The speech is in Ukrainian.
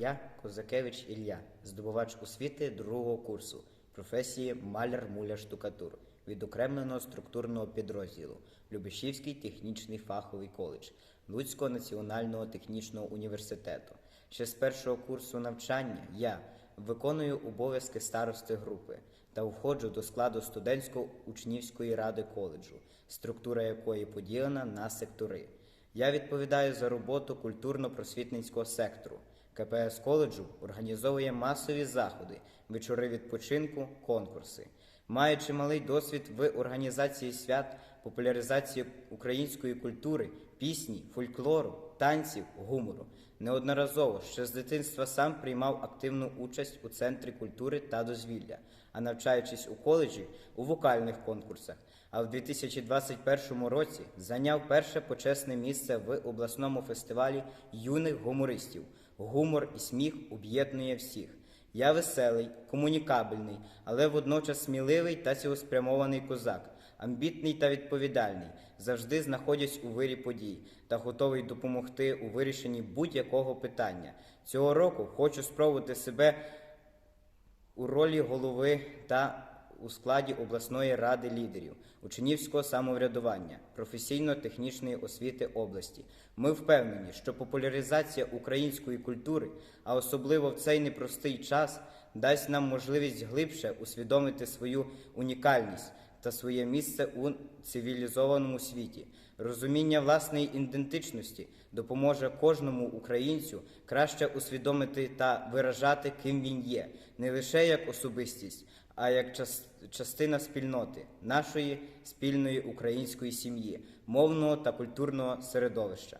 Я Козакевич Ілля, здобувач освіти другого курсу професії маляр-муляр-штукатур відокремленого структурного підрозділу Любешівський технічний фаховий коледж Луцького національного технічного університету. Ще з першого курсу навчання я виконую обов'язки старости групи та входжу до складу студентсько-учнівської ради коледжу, структура якої поділена на сектори. Я відповідаю за роботу культурно-просвітницького сектору. КПС коледжу організовує масові заходи, вечори відпочинку, конкурси. Маючи малий досвід в організації свят, популяризації української культури, пісні, фольклору, танців, гумору, неодноразово ще з дитинства сам приймав активну участь у центрі культури та дозвілля, а навчаючись у коледжі у вокальних конкурсах. А в 2021 році зайняв перше почесне місце в обласному фестивалі юних гумористів. Гумор і сміх об'єднує всіх. Я веселий, комунікабельний, але водночас сміливий та цілеспрямований козак, амбітний та відповідальний, завжди знаходясь у вирі подій та готовий допомогти у вирішенні будь-якого питання. Цього року хочу спробувати себе у ролі голови та у складі обласної ради лідерів, учнівського самоврядування, професійно-технічної освіти області. Ми впевнені, що популяризація української культури, а особливо в цей непростий час, дасть нам можливість глибше усвідомити свою унікальність та своє місце у цивілізованому світі. Розуміння власної ідентичності допоможе кожному українцю краще усвідомити та виражати, ким він є, не лише як особистість, а як час- частина спільноти, нашої спільної української сім'ї, мовного та культурного середовища.